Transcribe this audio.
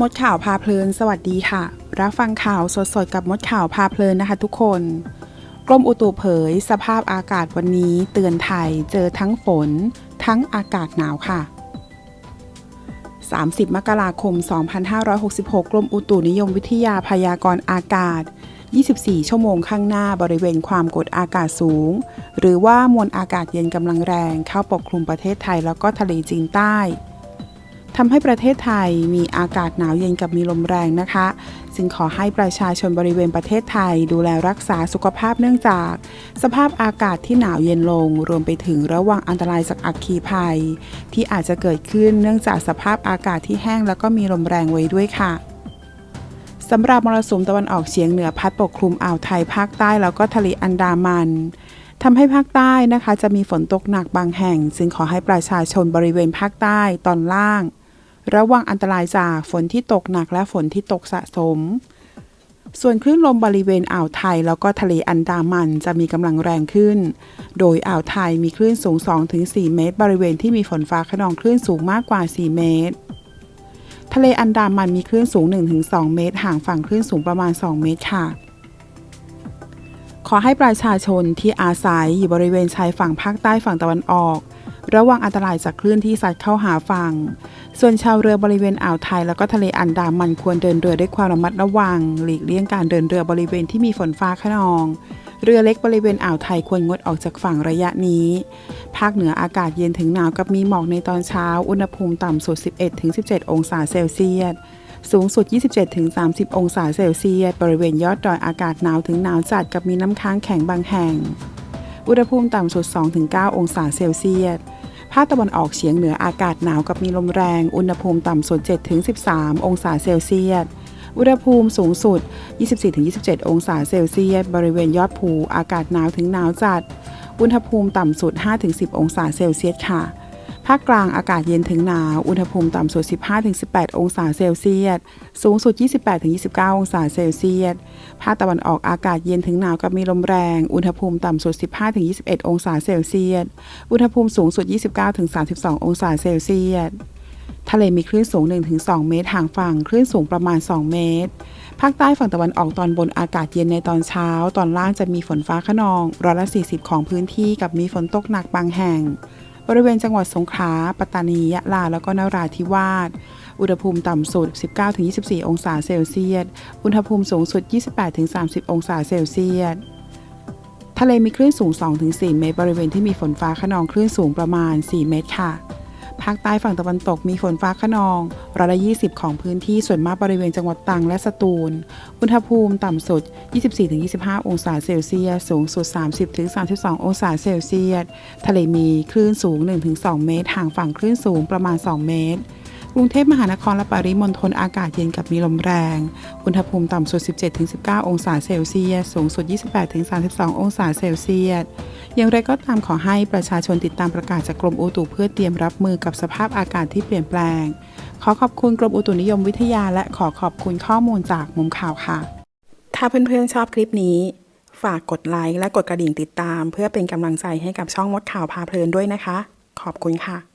มดข่าวพาเพลิน สวัสดีค่ะ รับฟังข่าวสดๆ กับมดข่าวพาเพลินนะคะทุกคน กรมอุตุเผย สภาพอากาศวันนี้เตือนไทยเจอทั้งฝน ทั้งอากาศหนาวค่ะ 30 มกราคม 2566 กรมอุตุนิยมวิทยาพยากรณ์อากาศ 24 ชั่วโมงข้างหน้าบริเวณความกดอากาศสูง หรือว่ามวลอากาศเย็นกำลังแรงเข้าปกคลุมประเทศไทยแล้วก็ทะเลจีนใต้ ทำให้ประเทศไทยมีอากาศหนาวเย็นกับมีลมแรงนะคะจึงขอให้ประชาชนบริเวณประเทศไทยดูแลรักษาสุขภาพเนื่องจาก สภาพอากาศที่หนาวเย็นลง รวมไปถึงระวังอันตรายจากอัคคีภัย ที่อาจจะเกิดขึ้นเนื่องจากสภาพอากาศที่แห้งแล้วก็มีลมแรงไว้ด้วยค่ะสำหรับมรสุมตะวันออกเฉียงเหนือพัดปกคลุมอ่าวไทยภาคใต้แล้วก็ทะเลอันดามันทำให้ภาคใต้นะคะ จะมีฝนตกหนักบางแห่งจึงขอให้ประชาชนบริเวณภาคใต้ตอนล่าง ระวังอันตรายจากฝนที่ตกหนักและฝนที่ตกสะสม ส่วนคลื่นลมบริเวณอ่าวไทยแล้วก็ทะเลอันดามันจะมีกำลังแรงขึ้น โดยอ่าวไทยมีคลื่นสูง 2-4 เมตร บริเวณที่มีฝนฟ้าขนองคลื่นสูงมากกว่า 4 เมตร ทะเลอันดามันมีคลื่นสูง 1-2 เมตร ห่างฝั่งคลื่นสูงประมาณ 2 เมตรค่ะขอให้ประชาชนที่อาศัยอยู่บริเวณชายฝั่งภาคใต้ฝั่งตะวันออก ระวังอันตรายจากคลื่นที่ซัดเข้าหาฝั่ง ส่วนชาวเรือบริเวณอ่าวไทย แล้วก็ทะเลอันดามันควรเดินเรือด้วยความระมัดระวัง หลีกเลี่ยงการเดินเรือบริเวณที่มีฝนฟ้าขนอง เรือเล็กบริเวณอ่าวไทยควรงดออกจากฝั่งระยะนี้ ภาคเหนืออากาศเย็นถึงหนาวกับมีหมอกในตอนเช้า อุณหภูมิต่ำสุด 11-17 องศาเซลเซียสสูงสุด 27-30 องศาเซลเซียส บริเวณยอดดอยอากาศหนาวถึงหนาวจัดกับมีน้ำค้างแข็งบางแห่ง อุณหภูมิต่ำสุด 2-9 องศาเซลเซียส ภาคตะวันออกเฉียงเหนืออากาศหนาวกับมีลมแรง อุณหภูมิต่ำสุด 7-13 องศาเซลเซียส อุณหภูมิสูงสุด 24-27 องศาเซลเซียส บริเวณยอดภูอากาศหนาวถึงหนาวจัด อุณหภูมิต่ำสุด 5-10 องศาเซลเซียสค่ะาคกลางอากาศเย็นถึงหนาว อุณหภูมิต่ำสุด 15-18 องศาเซลเซียส สูงสุด 28-29 องศาเซลเซียส ภาคตะวันออกอากาศเย็นถึงหนาวกับมีลมแรง อุณหภูมิต่ำสุด 15-21 องศาเซลเซียส อุณหภูมิสูงสุด 29-32 องศาเซลเซียส ทะเลมีคลื่นสูง 1-2 เมตรห่างฝั่ง คลื่นสูงประมาณ 2 เมตรภาคใต้ฝั่งตะวันออกตอนบนอากาศเย็นในตอนเช้า ตอนล่างจะมีฝนฟ้าขนองร้อยละ40 ของพื้นที่กับมีฝนตกหนักบางแห่ง บริเวณจังหวัดสงขลา ปัตตานี ยะลา แล้วก็นราธิวาส อุณหภูมิต่ำสุด 19-24 องศาเซลเซียส อุณหภูมิสูงสุด 28-30 องศาเซลเซียสทะเลมีคลื่นสูง 2-4 เมตร บริเวณที่มีฝนฟ้าขนองคลื่นสูงประมาณ 4 เมตรค่ะ ภาคใต้ฝั่งตะวันตกมีฝนฟ้าขนองร้อยละ20 ของพื้นที่ส่วนมากบริเวณจังหวัดตรังและสตูล อุณหภูมิต่ำสุด 24-25 องศาเซลเซียส สูงสุด 30-32 องศาเซลเซียส ทะเลมีคลื่นสูง 1-2 เมตร ห่างฝั่งคลื่นสูงประมาณ 2 เมตรกรุงเทพมหานครและปริมณฑลอากาศเย็นกับมีลมแรง อุณหภูมิต่ำสุด 17-19 องศาเซลเซียส สูงสุด 28-32 องศาเซลเซียส อย่างไรก็ตามขอให้ประชาชนติดตามประกาศจากกรมอุตุเพื่อเตรียมรับมือกับสภาพอากาศที่เปลี่ยนแปลง ขอขอบคุณกรมอุตุนิยมวิทยา และขอขอบคุณข้อมูลจากมุมข่าวค่ะ ถ้าเพื่อนๆชอบคลิปนี้ ฝากกดไลค์และกดกระดิ่งติดตาม เพื่อเป็นกำลังใจให้กับช่องมดข่าวพาเพลินด้วยนะคะ ขอบคุณค่ะ